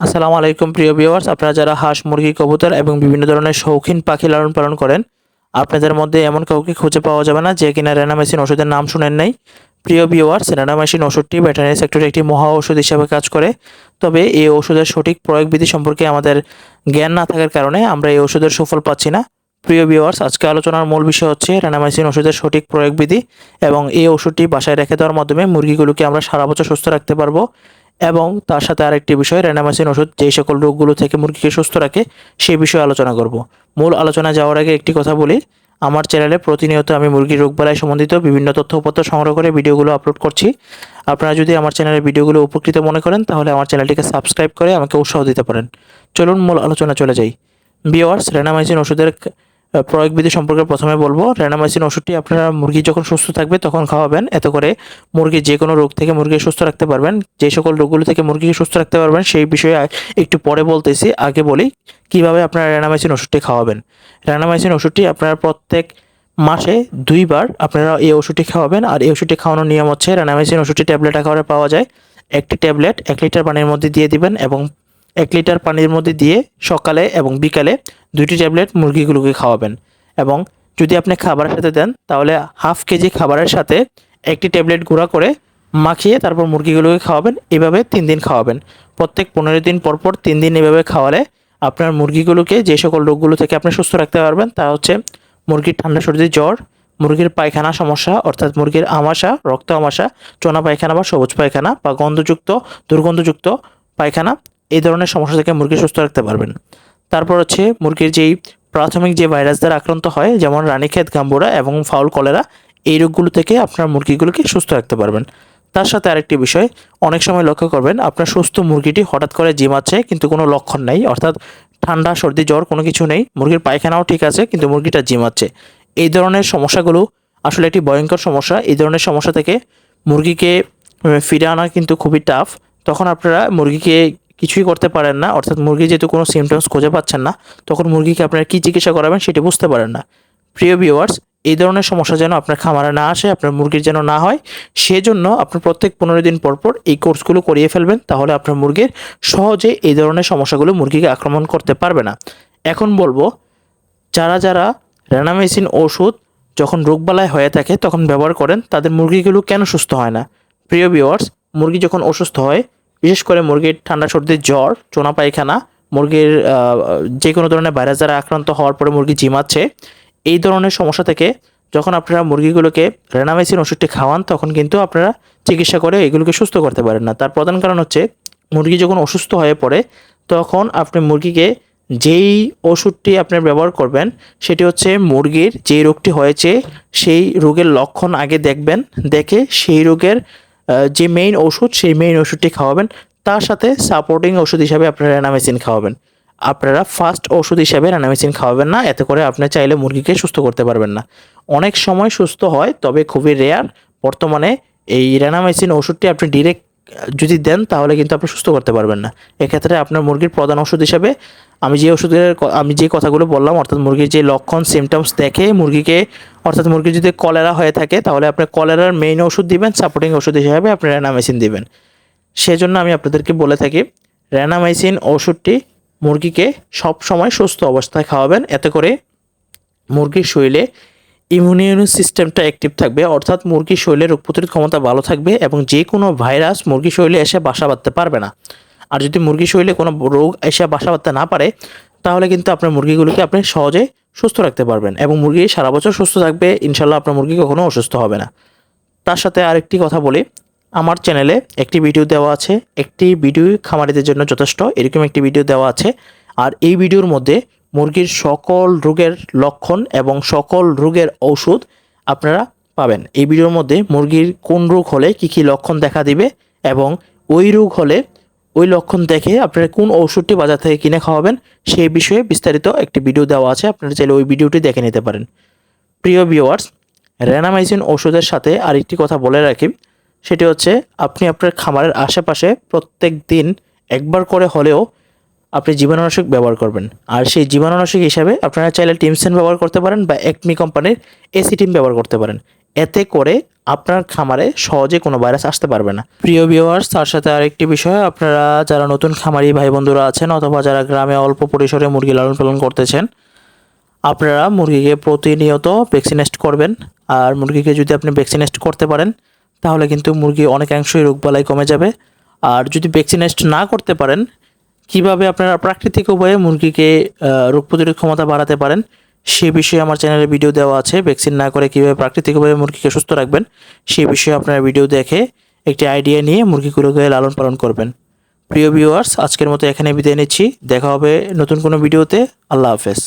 আসসালামু আলাইকুম, প্রিয় ভিউয়ার্স আপনারা যারা হাঁস, মুরগি, কবুতর এবং বিভিন্ন ধরনের শৌখিন পাখি লালন পালন করেন, আপনাদের মধ্যে এমন কাউকে খুঁজে পাওয়া যাবে না যে কিনা রেনামেসিন ওষুধের নাম শুনেন নাই। প্রিয় ভিউয়ার্স রেনামেসিন ওষুধটি ভেটেরিনারি সেক্টরে একটি মহা ওষুধ হিসেবে কাজ করে। তবে এই ওষুধের সঠিক প্রয়োগবিধি সম্পর্কে আমাদের জ্ঞান না থাকার কারণে আমরা এই ওষুধের সুফল পাচ্ছি না। প্রিয় ভিউয়ার্স আজকে আলোচনার মূল বিষয় হচ্ছে রেনামাইসিন ওষুধের সঠিক প্রয়োগবিধি এবং এই ওষুধটি বাসায় রেখে দেওয়ার মাধ্যমে মুরগিগুলোকে আমরা সারা বছর সুস্থ রাখতে পারব। এবং তার সাথে আরেকটি বিষয় রেনামাইসিন ওষুধ, যেই সকল রোগগুলো থেকে মুরগিকে সুস্থ রাখে, সেই বিষয়ে আলোচনা করব। মূল আলোচনা যাওয়ার আগে একটি কথা বলি। আমার চ্যানেলে প্রতিনিয়ত আমি মুরগির রোগ রোগবালাই সম্বন্ধিত বিভিন্ন তথ্যপত্র সংগ্রহ করে ভিডিওগুলো আপলোড করছি। আপনারা যদি আমার চ্যানেলের ভিডিওগুলো উপকৃত মনে করেন, তাহলে আমার চ্যানেলটিকে সাবস্ক্রাইব করে আমাকে উৎসাহ দিতে পারেন। চলুন মূল আলোচনা চলে যাই। বিওয়ার্স রেনামাইসিন ওষুধের প্রয়োগবিধি সম্পর্কে প্রথমে বলব রেনামাইসিন ওষুধটি আপনারা মুরগি যখন সুস্থ থাকবে তখন খাওয়াবেন। এতে করে মুরগি যে কোনো রোগ থেকে মুরগি সুস্থ রাখতে পারবেন। যে সকল রোগগুলো থেকে মুরগিকে সুস্থ রাখতে পারবেন সেই বিষয়ে একটু পরে বলতেছি, আগে বলি কীভাবে আপনারা রেনামাইসিন ওষুধটি খাওয়াবেন। রেনামাইসিন ওষুধটি আপনারা প্রত্যেক মাসে দুইবার আপনারা এই ওষুধটি খাওয়াবেন। আর এই ওষুধটি খাওয়ানোর নিয়ম হচ্ছে রেনামাইসিন ওষুধটি ট্যাবলেট আকারে পাওয়া যায়। একটি ট্যাবলেট এক লিটার পানির মধ্যে দিয়ে দিবেন এবং এক লিটার পানির মধ্যে দিয়ে সকালে এবং বিকালে দুইটি ট্যাবলেট মুরগিগুলোকে খাওয়াবেন। এবং যদি আপনি খাবারের সাথে দেন, তাহলে হাফ কেজি খাবারের সাথে একটি ট্যাবলেট গুঁড়া করে মাখিয়ে তারপর মুরগিগুলোকে খাওয়াবেন। এভাবে তিন দিন খাওয়াবেন। প্রত্যেক পনেরো দিন পর পর তিন দিন এভাবে খাওয়ালে আপনার মুরগিগুলোকে যে সকল রোগগুলো থেকে আপনি সুস্থ রাখতে পারবেন, তা হচ্ছে মুরগির ঠান্ডা সর্দি, জ্বর, মুরগির পায়খানা সমস্যা, অর্থাৎ মুরগির আমাশা, রক্ত আমাশা, চোনা পায়খানা বা সবুজ পায়খানা বা গন্ধযুক্ত, দুর্গন্ধযুক্ত পায়খানা এই ধরনের সমস্যা থেকে মুরগি সুস্থ রাখতে পারবেন। তারপর হচ্ছে মুরগির যেই প্রাথমিক যে ভাইরাস দ্বারা আক্রান্ত হয়, যেমন রানীক্ষেত, গাম্বুরা এবং ফাউল কলেরা, এই রোগগুলো থেকে আপনার মুরগিগুলোকে সুস্থ রাখতে পারবেন। তার সাথে আরেকটি বিষয়, অনেক সময় লক্ষ্য করবেন, আপনার সুস্থ মুরগিটি হঠাৎ করে জিমাচ্ছে কিন্তু কোনো লক্ষণ নেই, অর্থাৎ ঠান্ডা, সর্দি, জ্বর কোনো কিছু নেই, মুরগির পায়খানাও ঠিক আছে, কিন্তু মুরগিটা জিমাচ্ছে এই ধরনের সমস্যাগুলো আসলে একটি ভয়ঙ্কর সমস্যা। এই ধরনের সমস্যা থেকে মুরগিকে ফিরে আনা কিন্তু খুবই টাফ তখন আপনারা মুরগিকে কিছুই করতে পারেন না, অর্থাৎ মুরগি যেহেতু কোনো সিমটমস খুঁজে পাচ্ছেন না, তখন মুরগিকে আপনারা কী চিকিৎসা করাবেন সেটি বুঝতে পারেন না। প্রিয় ভিউয়ার্স এই ধরনের সমস্যা যেন আপনার খামারে না আসে, আপনার মুরগির যেন না হয়, সেজন্য আপনার প্রত্যেক পনেরো দিন পর পর এই কোর্সগুলো করিয়ে ফেলবেন, তাহলে আপনার মুরগির সহজে এই ধরনের সমস্যাগুলো মুরগিকে আক্রমণ করতে পারবে না। এখন বলব, যারা যারা রেনামেসিন ওষুধ যখন রোগবালাই হয়ে থাকে তখন ব্যবহার করেন, তাদের মুরগিগুলো কেন সুস্থ হয় না? প্রিয় ভিউয়ার্স মুরগি যখন অসুস্থ হয় বিশেষ করে মুরগির ঠান্ডা সর্দির জ্বর, চোনা পায়খানা, মুরগির যে কোনো ধরনের ভাইরাস দ্বারা আক্রান্ত হওয়ার পরে মুরগি জিমাচ্ছে, এই ধরনের সমস্যা থেকে যখন আপনারা মুরগিগুলোকে রেনামেসিন ওষুধটি খাওয়ান, তখন কিন্তু আপনারা চিকিৎসা করে এগুলোকে সুস্থ করতে পারেন না। তার প্রধান কারণ হচ্ছে মুরগি যখন অসুস্থ হয়ে পড়ে, তখন আপনি মুরগিকে যেই ওষুধটি আপনি ব্যবহার করবেন, সেটি হচ্ছে মুরগির যেই রোগটি হয়েছে, সেই রোগের লক্ষণ আগে দেখবেন, দেখে সেই রোগের যে মেইন ওষুধ, সেই মেইন ওষুধটি খাওয়াবেন। তার সাথে সাপোর্টিং ওষুধ হিসাবে আপনারা অ্যানামেসিন খাওয়াবেন। আপনারা ফার্স্ট ওষুধ হিসাবে অ্যানামেসিন খাওয়াবেন না, এতে করে আপনি চাইলে মুরগিকে সুস্থ করতে পারবেন না। অনেক সময় সুস্থ হয়, তবে খুবই রেয়ার বর্তমানে এই রেনামাইসিন ওষুধটি আপনি ডিরেক্ট যদি দেন, তাহলে কিন্তু আপনি সুস্থ করতে পারবেন না। এক্ষেত্রে আপনার মুরগির প্রধান ওষুধ হিসাবে আমি যে ওষুধের আমি যে কথাগুলো বললাম, অর্থাৎ মুরগির যে লক্ষণ সিমটমস দেখে মুরগিকে, অর্থাৎ মুরগির যদি কলেরা হয়ে থাকে, তাহলে আপনি কলেরার মেইন ওষুধ দিবেন সাপোর্টিং ওষুধ হিসাবে আপনি রেনামেসিন দিবেন। সেজন্য আমি আপনাদেরকে বলে থাকি রেনামাইসিন ওষুধটি মুরগিকে সব সময় সুস্থ অবস্থায় খাওয়াবেন। এতে করে মুরগির শরীরে ইমিউনিয়ন সিস্টেমটা অ্যাক্টিভ থাকবে, অর্থাৎ মুরগির শরীরে রোগ প্রতিরোধ ক্ষমতা ভালো থাকবে এবং যে কোনো ভাইরাস মুরগির শরীরে এসে বাসা বাঁধতে পারবে না। আর যদি মুরগির শরীরে কোনো রোগ এসে বাসা বাঁধতে না পারে, তাহলে কিন্তু আপনার মুরগিগুলোকে আপনি সহজে সুস্থ রাখতে পারবেন এবং মুরগি সারা বছর সুস্থ থাকবে, ইনশাল্লাহ আপনার মুরগি কখনো অসুস্থ হবে না। তার সাথে আরেকটি কথা বলি, আমার চ্যানেলে একটি ভিডিও দেওয়া আছে, একটি ভিডিও খামারিদের জন্য যথেষ্ট, এরকম একটি ভিডিও দেওয়া আছে। আর এই ভিডিওর মধ্যে মুরগির সকল রোগের লক্ষণ এবং সকল রোগের ঔষধ আপনারা পাবেন। এই ভিডিওর মধ্যে মুরগির কোন রোগ হলে কি কি লক্ষণ দেখা দিবে এবং ওই রোগ হলে ওই লক্ষণ দেখে আপনারা কোন ঔষধটি বাজার থেকে কিনে খাওয়াবেন সেই বিষয়ে বিস্তারিত একটি ভিডিও দেওয়া আছে, আপনারা চাইলে ওই ভিডিওটি দেখে নিতে পারেন। প্রিয় ভিউয়ার্স রেনামাইসিন ওষুধের সাথে আরেকটি কথা বলে রাখি, সেটি হচ্ছে আপনি আপনার খামারের আশেপাশে প্রত্যেক দিন একবার করে হলেও আপনি জীবাণুনাশক ব্যবহার করবেন। আর সেই জীবাণুনাশক হিসাবে আপনারা চাইলে টিমসেন ব্যবহার করতে পারেন বা একমি কোম্পানির এসি টিম ব্যবহার করতে পারেন। এতে করে আপনার খামারে সহজে কোনো ভাইরাস আসতে পারবে না। প্রিয় ভিওয়ার্স তার সাথে আরেকটি বিষয়, আপনারা যারা নতুন খামারি ভাই বন্ধুরা আছেন অথবা যারা গ্রামে অল্প পরিসরে মুরগি লালন পালন করতেছেন, আপনারা মুরগিকে প্রতিনিয়ত ভ্যাকসিনেস্ট করবেন। আর মুরগিকে যদি আপনি ভ্যাকসিনেস্ট করতে পারেন, তাহলে কিন্তু মুরগি অনেকাংশই রোগবালাই কমে যাবে। আর যদি ভ্যাকসিনেস্ট না করতে পারেন কীভাবে আপনারা প্রাকৃতিক উপায়ে মুরগিকে রোগ প্রতিরোধ ক্ষমতা বাড়াতে পারেন, সে বিষয়ে আমার চ্যানেলে ভিডিও দেওয়া আছে। ভ্যাকসিন না করে কীভাবে প্রাকৃতিক উপায়ে মুরগিকে সুস্থ রাখবেন, সে বিষয়ে আপনারা ভিডিও দেখে একটি আইডিয়া নিয়ে মুরগিগুলোকে লালন পালন করবেন। প্রিয় ভিউয়ার্স আজকের মতো এখানে বিদায় নিচ্ছি। দেখা হবে নতুন কোনো ভিডিওতে। আল্লাহ হাফেজ।